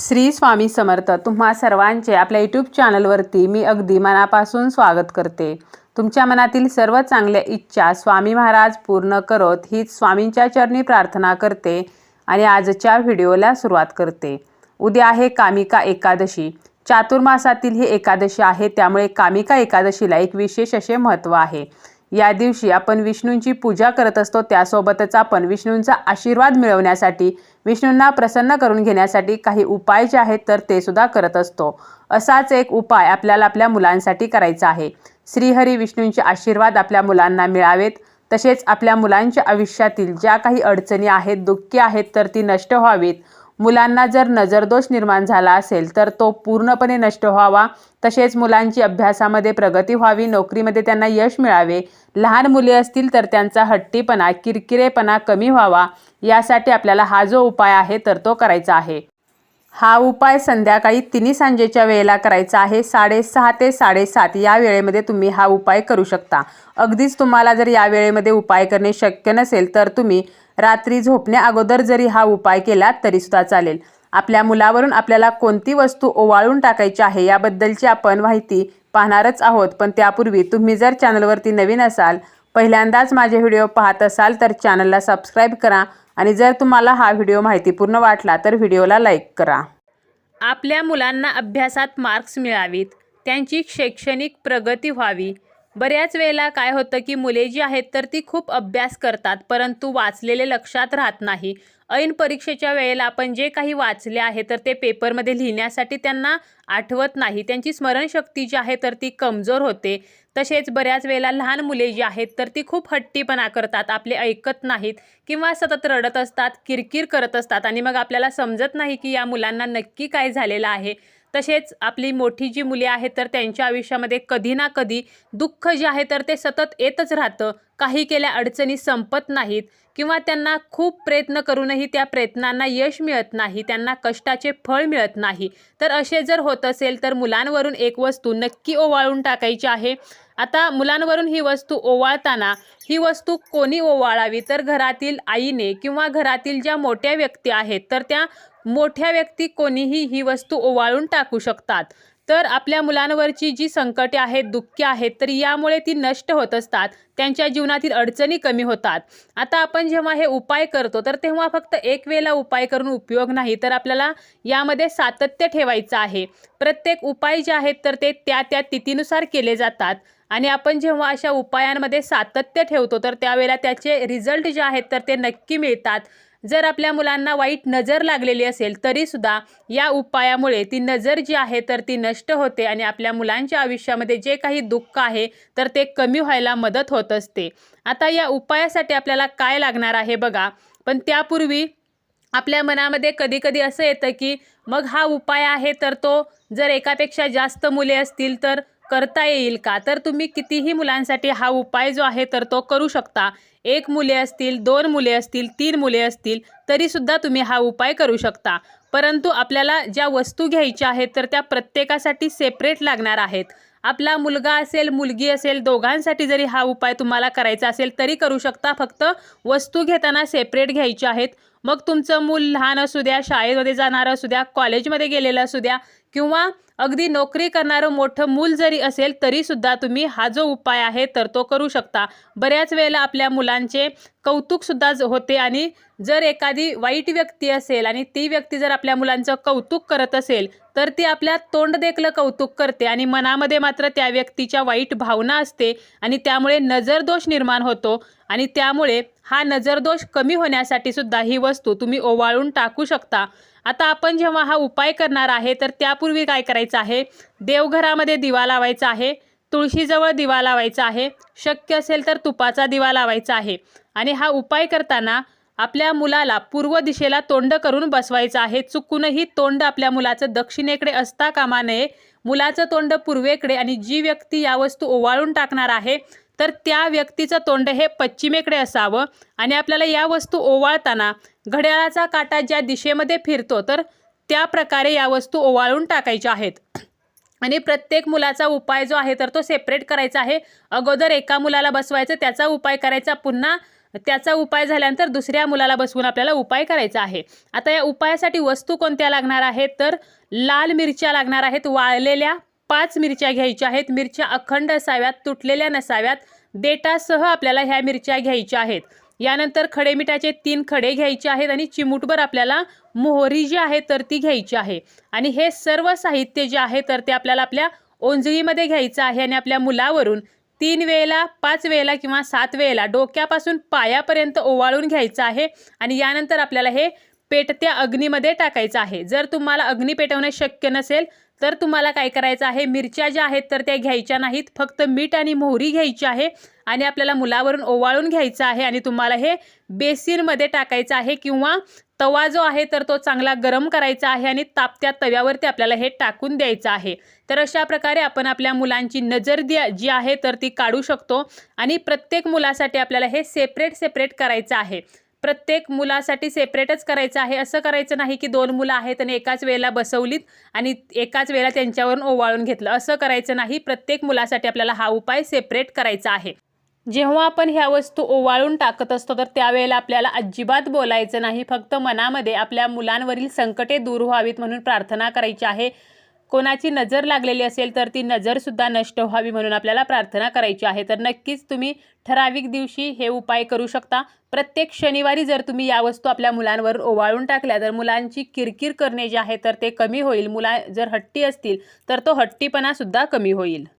श्री स्वामी समर्थ. तुम्हा सर्वांचे आपल्या यूट्यूब चॅनलवरती मी अगदी मनापासून स्वागत करते. तुमच्या मनातील सर्व चांगल्या इच्छा स्वामी महाराज पूर्ण करत हीच स्वामींच्या चरणी प्रार्थना करते आणि आजच्या व्हिडिओला सुरुवात करते. उद्या आहे कामिका एकादशी. चातुर्मासातील ही एकादशी आहे त्यामुळे कामिका एकादशीला एक विशेष असे महत्त्व आहे. या दिवशी आपण विष्णूंची पूजा करत असतो. त्यासोबतच आपण विष्णूंचा आशीर्वाद मिळवण्यासाठी विष्णूंना प्रसन्न करून घेण्यासाठी काही उपाय जे आहेत तर ते सुद्धा करत असतो. असाच एक उपाय आपल्याला आपल्या मुलांसाठी करायचा आहे. श्रीहरी विष्णूंचे आशीर्वाद आपल्या मुलांना मिळावेत. तसेच आपल्या मुलांच्या आयुष्यातील ज्या काही अडचणी आहेत दुःखी आहेत तर ती नष्ट व्हावीत. मुलांना जर नजरदोष निर्माण झाला असेल तर तो पूर्णपणे नष्ट व्हावा. तसेच मुलांची अभ्यासामध्ये प्रगती व्हावी नोकरीमध्ये त्यांना यश मिळावे. लहान मुले असतील तर त्यांचा हट्टीपणा किरकिरेपणा कमी व्हावा. यासाठी आपल्याला हा जो उपाय आहे तर तो करायचा आहे. हा उपाय संध्याकाळी तिन्ही सांजेच्या वेळेला करायचा आहे. साडेसहा ते साडेसात या वेळेमध्ये तुम्ही हा उपाय करू शकता. अगदीच तुम्हाला जर या वेळेमध्ये उपाय करणे शक्य नसेल तर तुम्ही रात्री झोपण्या अगोदर जरी हा उपाय केला तरीसुद्धा चालेल. आपल्या मुलावरून आपल्याला कोणती वस्तू ओवाळून टाकायची आहे याबद्दलची आपण माहिती पाहणारच आहोत. पण त्यापूर्वी तुम्ही जर चॅनलवरती नवीन असाल पहिल्यांदाच माझे व्हिडिओ पाहत असाल तर चॅनलला सबस्क्राईब करा आणि जर तुम्हाला हा व्हिडिओ माहितीपूर्ण वाटला तर व्हिडिओला लाईक करा. आपल्या मुलांना अभ्यासात मार्क्स मिळावीत त्यांची शैक्षणिक प्रगती व्हावी बऱ्याच वेळेला काय होतं की मुले जी आहेत तर ती खूप अभ्यास करतात परंतु वाचलेले लक्षात राहत नाही. ऐन परीक्षेच्या वेळेला आपण जे काही वाचले आहे तर ते पेपरमध्ये लिहिण्यासाठी त्यांना आठवत नाही. त्यांची स्मरणशक्ती जी आहे तर ती कमजोर होते. तसेच बऱ्याच वेळेला लहान मुले जी आहेत तर ती खूप हट्टीपणा करतात आपले ऐकत नाहीत किंवा सतत रडत असतात किरकिर करत असतात आणि मग आपल्याला समजत नाही की या मुलांना नक्की काय झालेलं आहे. तसेच आपली मोठी जी मुले आहेत तर त्यांच्या आयुष्यामध्ये कधी ना कधी दुःख जे आहे तर ते सतत येतच राहतं. काही केल्या अडचणी संपत नाहीत. किंवा त्यांना खूप प्रयत्न करूनही त्या प्रयत्नांना यश मिळत नाही त्यांना कष्टाचे फळ मिळत नाही. तर असे जर होत असेल तर मुलांवरून एक वस्तू नक्की ओवाळून टाकायची आहे. आता मुलांवरून ही वस्तू ओवाळताना ही वस्तू कोणी ओवाळावी? तर घरातील आईने किंवा घरातील ज्या मोठ्या व्यक्ती आहेत तर त्या मोठ्या व्यक्ती कोणीही ही वस्तू ओवाळून टाकू शकतात. तर आपल्या मुलांवरची जी संकटे आहेत दुःखे आहेत तर यामुळे ती नष्ट होत असतात. त्यांच्या जीवनातील अडचणी कमी होतात. आता आपण जेव्हा हे उपाय करतो तर तेव्हा फक्त एक वेळेला उपाय करून उपयोग नाही तर आपल्याला यामध्ये सातत्य ठेवायचं आहे. प्रत्येक उपाय जे आहेत तर ते त्या त्या तिथीनुसार केले जातात. आणि आपण जेव्हा अशा उपायांमध्ये सातत्य ठेवतो तर त्यावेळेला त्याचे रिझल्ट जे आहेत तर ते नक्की मिळतात. जर आपल्या मुलांना वाईट नजर लागलेली असेल तरीसुद्धा या उपायामुळे ती नजर जी आहे तर ती नष्ट होते आणि आपल्या मुलांच्या आयुष्यामध्ये जे काही दुःख आहे तर ते कमी व्हायला मदत होत असते. आता या उपायासाठी आपल्याला काय लागणार आहे बघा. पण त्यापूर्वी आपल्या मनामध्ये कधी कधी असं येतं की मग हा उपाय आहे तर तो जर एकापेक्षा जास्त मुले असतील तर करता येईल का? तर तुम्ही कितीही मुलांसाठी हा उपाय जो आहे तर तो करू शकता. एक मुले असतील दोन मुले असतील तीन मुले असतील तरीसुद्धा तुम्ही हा उपाय करू शकता. परंतु आपल्याला ज्या वस्तू घ्यायच्या आहेत तर त्या प्रत्येकासाठी सेपरेट लागणार आहेत. आपला मुलगा असेल मुलगी असेल दोघांसाठी जरी हा उपाय तुम्हाला करायचा असेल तरी करू शकता. फक्त वस्तू घेताना सेपरेट घ्यायच्या आहेत. मग तुमचं मूल लहान असू द्या शाळेमध्ये जाणारं असू द्या कॉलेजमध्ये गेलेलं असू द्या किंवा अगदी नोकरी करणारं मोठं मूल जरी असेल तरीसुद्धा तुम्ही हा जो उपाय आहे तर तो करू शकता. बऱ्याच वेळेला आपल्या मुलांचे कौतुकसुद्धा होते आणि जर एखादी वाईट व्यक्ती असेल आणि ती व्यक्ती जर आपल्या मुलांचं कौतुक करत असेल तर ती आपल्या तोंड देखलं कौतुक करते आणि मनामध्ये मात्र त्या व्यक्तीच्या वाईट भावना असते आणि त्यामुळे नजरदोष निर्माण होतो. आणि त्यामुळे हा नजरदोष कमी होण्यासाठी सुद्धा ही वस्तू तुम्ही ओवाळून टाकू शकता. आता आपण जेव्हा हा उपाय करणार आहे तर त्यापूर्वी काय करायचं आहे? देवघरामध्ये दिवा लावायचा आहे तुळशीजवळ दिवा लावायचा आहे शक्य असेल तर तुपाचा दिवा लावायचा आहे. आणि हा उपाय करताना आपल्या मुलाला पूर्व दिशेला तोंड करून बसवायचं आहे. चुकूनही तोंड आपल्या मुलाचं दक्षिणेकडे असता कामा नये. मुलाचं तोंड पूर्वेकडे आणि जी व्यक्ती या वस्तू ओवाळून टाकणार आहे तर त्या व्यक्तीचं तोंड हे पश्चिमेकडे असावं आणि आपल्याला या वस्तू ओवाळताना घड्याळाचा काटा ज्या दिशेमध्ये फिरतो तर त्या प्रकारे या वस्तू ओवाळून टाकायच्या आहेत. आणि प्रत्येक मुलाचा उपाय जो आहे तर तो सेपरेट करायचा आहे. अगोदर एका मुलाला बसवायचं त्याचा उपाय करायचा पुन्हा त्याचा उपाय झाल्यानंतर दुसऱ्या मुलाला बसवून आपल्याला उपाय करायचा आहे. आता या उपायासाठी वस्तू कोणत्या लागणार आहेत? तर लाल मिरच्या लागणार आहेत वाळलेल्या पाच मिरच्या घ्यायच्या आहेत. मिरच्या अखंड असाव्यात तुटलेल्या नसाव्यात. देटासह आपल्याला ह्या मिरच्या घ्यायच्या आहेत. यानंतर खडे मिठाचे तीन खडे घ्यायचे आहेत आणि चिमूटभर आपल्याला मोहरी जी आहे तर ती घ्यायची आहे. आणि हे सर्व साहित्य जे आहे तर ते आपल्याला आपल्या ओंजळीमध्ये घ्यायचं आहे आणि आपल्या मुलावरून तीन वेळेला पाच वेळेला किंवा सात वेळेला डोक्यापासून पायापर्यंत ओवाळून घ्यायचं आहे आणि यानंतर आपल्याला हे पेटत्या अग्नीमध्ये टाकायचं आहे. जर तुम्हाला अग्नी पेटवणे शक्य नसेल तर तुम्हाला काय करायचं आहे? मिरच्या ज्या आहेत तर त्या घ्यायच्या नाहीत. फक्त मीठ आणि मोहरी घ्यायची आहे आणि आपल्याला मुलावरून ओवाळून घ्यायचं आहे आणि तुम्हाला हे बेसिनमध्ये टाकायचं आहे किंवा तवा जो आहे तर तो चांगला गरम करायचा आहे आणि तापत्या तव्यावरती आपल्याला हे टाकून द्यायचं आहे. तर अशा प्रकारे आपण आपल्या मुलांची नजर द्या जी आहे तर ती काढू शकतो आणि प्रत्येक मुलासाठी आपल्याला हे सेपरेट सेपरेट करायचं आहे. प्रत्येक मुलासाठी सेपरेटच करायचं आहे. असं करायचं नाही की दोन मुलं आहेत आणि एकाच वेळेला बसवलीत आणि एकाच वेळेला त्यांच्यावरून ओवाळून घेतलं. असं करायचं नाही. प्रत्येक मुलासाठी आपल्याला हा उपाय सेपरेट करायचा आहे. जेव्हा आपण ह्या वस्तू ओवाळून टाकत असतो तर त्यावेळेला आपल्याला अजिबात बोलायचं नाही. फक्त मनामध्ये आपल्या मुलांवरील संकटे दूर व्हावीत म्हणून प्रार्थना करायची आहे. कोणाची नजर लागलेली असेल तर ती नजरसुद्धा नष्ट व्हावी म्हणून आपल्याला प्रार्थना करायची आहे. तर नक्कीच तुम्ही ठराविक दिवशी हे उपाय करू शकता. प्रत्येक शनिवारी जर तुम्ही या वस्तू आपल्या मुलांवर ओवाळून टाकल्या तर मुलांची किरकिर करणे जे आहे तर ते कमी होईल. मुला जर हट्टी असतील तर तो हट्टीपणासुद्धा कमी होईल.